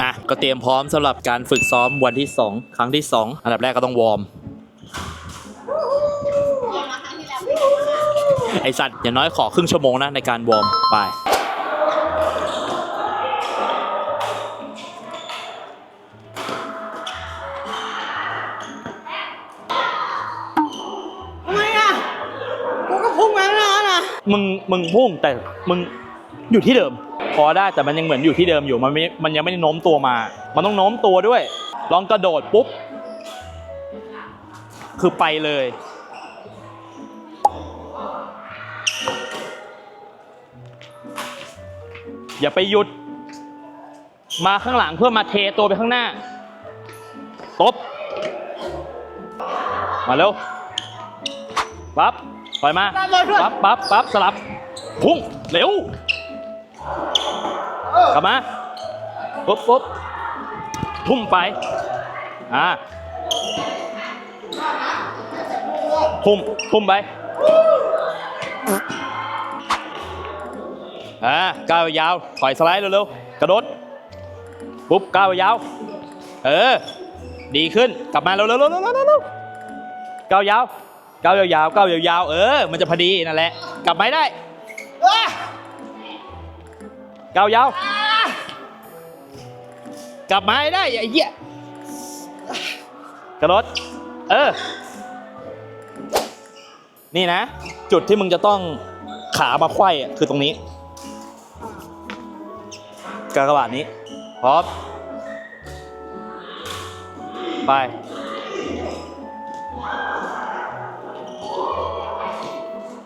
อะก็เตรียมพร้อมสำหรับการฝึกซ้อมวันที่ 2 ครั้งที่ 2 อันดับแรกก็ต้องวอร์ม ไอสัตว์อย่างน้อยขอครึ่งชั่วโมงนะในการวอร์มไปทำไมอะกูก็พุ่งมาแล้วนะมึงมึงพุ่งแต่มึงอยู่ที่เดิม พอได้แต่มันยังเหมือนอยู่ที่เดิมอยู่มันไม่มันยังไม่ได้โน้มตัวมา มันต้องโน้มตัวด้วย ลองกระโดดปุ๊บ คือไปเลย อย่าไปหยุด มาข้างหลังเพื่อมาเทตัวไปข้างหน้า ตบ มาเร็วปั๊บปล่อยมา ปั๊บปั๊บปั๊บสลับ พุ่ง เร็ว กลับมาปุ๊บปุ๊บพุ่งไป อ่าพุ่มพุ่มไป อ่าก้าวยาว ถอยสไลด์เร็วๆ กระโดด ปุ๊บก้าวยาว เออ ดีขึ้น กลับมาเร็วๆเร็วๆเร็วๆเร็วๆก้าวยาวก้าวยาวๆก้าวยาวๆ เออ มันจะพอดีนั่นแหละ กลับมาให้ได้ กาวยาว กลับมาให้ได้ไอ้เหี้ยกระโดดเออ นี่นะ จุดที่มึงจะต้องขามาไขว้อะคือตรงนี้กากบาทนี้ พร้อม ไป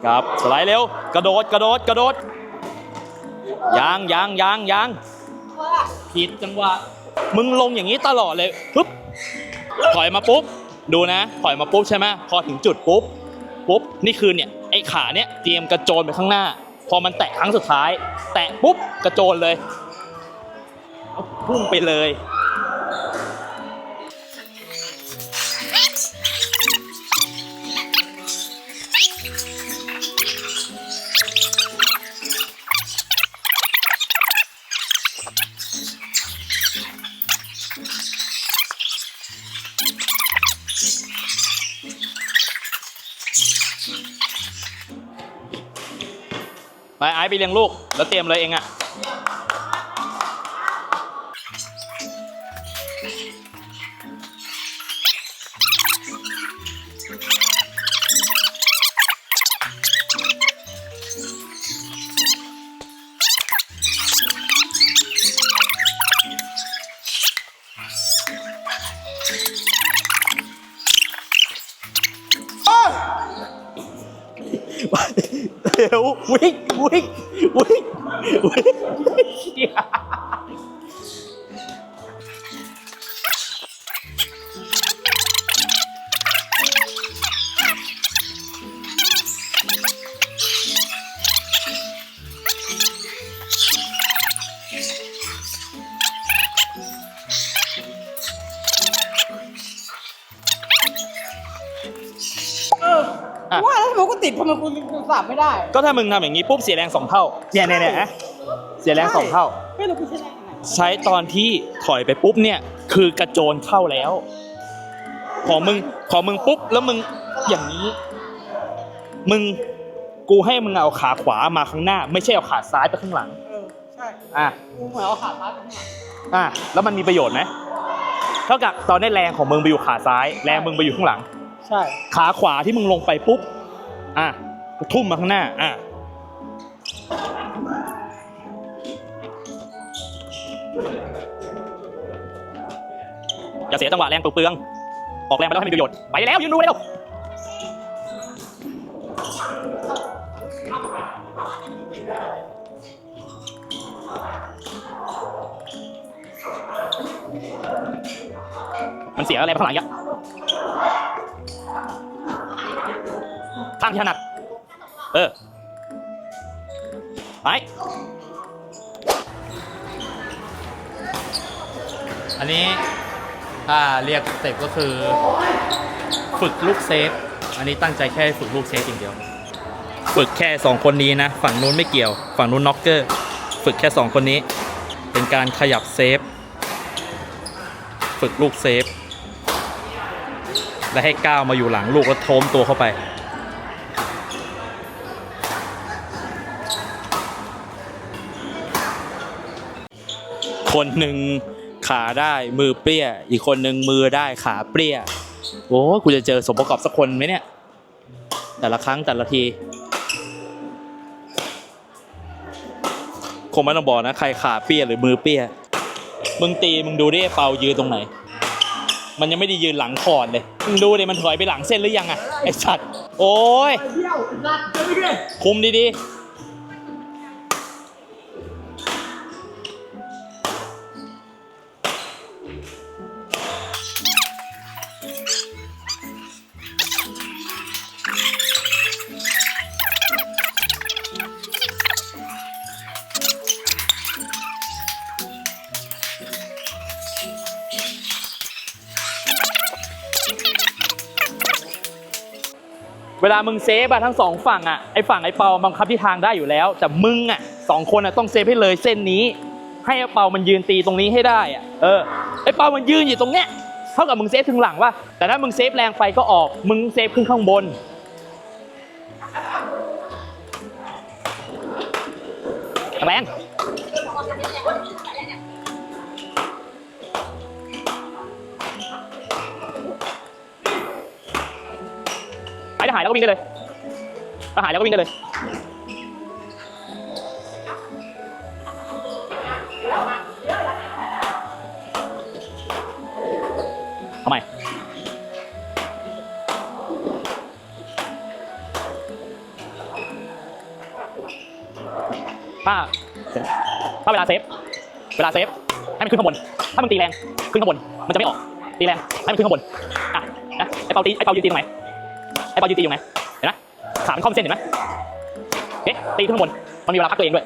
ครับ สไลด์เร็ว กระโดด กระโดด กระโดด ยางยางยางยางผิดจังหวะมึงลงอย่างนี้ตลอดเลยปุ๊บถอยมาปุ๊บ ดูนะ ถอยมาปุ๊บใช่ไหมพอถึงจุดปุ๊บปุ๊บนี่คือเนี่ยไอ้ขาเนี่ยเตรียมกระโจนไปข้างหน้า พอมันแตะครั้งสุดท้าย แตะปุ๊บกระโจนเลยพุ่งไปเลย ไปไอ้ไปเลี้ยงลูก แล้วเตรียมเลยเองอะ ร็ววิ่งวิ่งวิ่งวิ่ง แล้วทำไมกูติดทำไมกูกูสับไม่ได้ก็ถ้ามึงทำอย่างนี้ปุ๊บเสียแรงสองเท่าเนี่ยเนี่ยเนี่ยนะเสียแรงสองเท่า ไม่รู้กูใช้ได้ยังไงใช้ตอนที่ถอยไปปุ๊บเนี่ย คือกระโจนเข้าแล้ว ของมึงของมึงปุ๊บแล้วมึงอย่างนี้ มึงกูให้มึงเอาขาขวามาข้างหน้า ไม่ใช่เอาขาซ้ายไปข้างหลัง เออใช่อะ กูเหมือนเอาขาซ้ายไปข้างหลังอะแล้วมันมีประโยชน์ไหมเท่ากับตอนนี้แรงของมึงไปอยู่ขาซ้าย แรงมึงไปอยู่ข้างหลัง ใช่ ขาขวาที่มึงลงไปปุ๊บ อะทุ่มมาข้างหน้า อะอย่าเสียจังหวะแรงเปลืองออกแรงไปแล้วให้มีประโยชน์ ไปแล้วยืนดูเร็วมันเสียอะไรไปข้างหลังเยอะ ข้างที่ถนัด เออ ไป อันนี้ถ้าเรียกสเต็ปก็คือ ฝึกลูกเซฟ อันนี้ตั้งใจแค่ฝึกลูกเซฟอย่างเดียว ฝึกแค่สองคนนี้นะ ฝั่งนู้นไม่เกี่ยว ฝั่งนู้นน็อกเกอร์ ฝึกแค่สองคนนี้ เป็นการขยับเซฟ ฝึกลูกเซฟ และให้ก้าวมาอยู่หลังลูกแล้วโทมตัวเข้าไป คนหนึ่งขาได้มือเปรี้ย อีกคนหนึ่งมือได้ขาเปรี้ย โอ้กูจะเจอสมประกอบสักคนไหมเนี่ย แต่ละครั้งแต่ละที คงไม่ต้องบอกนะ ใครขาเปี้ยหรือมือเปี้ย มึงตีมึงดูดิไอ้เปายืนตรงไหน มันยังไม่ได้ยืนหลังคอนเลย มึงดูดิมันถอยไปหลังเส้นหรือยังอะไอสัตว์ โอ้ยเที่ยวรัดจะไม่ได้คุมดีๆ เวลามึงเซฟอะทั้งสองฝั่งอะไอฝั่งไอเปาบังคับที่ทางได้อยู่แล้ว แต่มึงอะสองคนอะต้องเซฟให้เลยเส้นนี้ ให้ไอเปามันยืนตีตรงนี้ให้ได้อะเออไอเปามันยืนอยู่ตรงเนี้ยเท่ากับมึงเซฟถึงหลังว่ะแต่ถ้ามึงเซฟแรงไปก็ออกมึงเซฟขึ้นข้างบน แรงไปจะหายแล้วก็วิ่งได้เลยถ้าหายแล้วก็วิ่งได้เลย ถ้าถ้าเวลาเซฟ เวลาเซฟ ให้มันขึ้นข้างบน ถ้ามันตีแรง ขึ้นข้างบน มันจะไม่ออก ตีแรง ให้มันขึ้นข้างบน อะ นะ ไอเปาตี ไอเปายืนตีตรงไหน ไอเปายืนตีอยู่ไหน เห็นไหมขามันข้อมเส้นเห็นไหมเอ๊ะตีขึ้นข้างบน มันมีเวลาพักตัวเองด้วย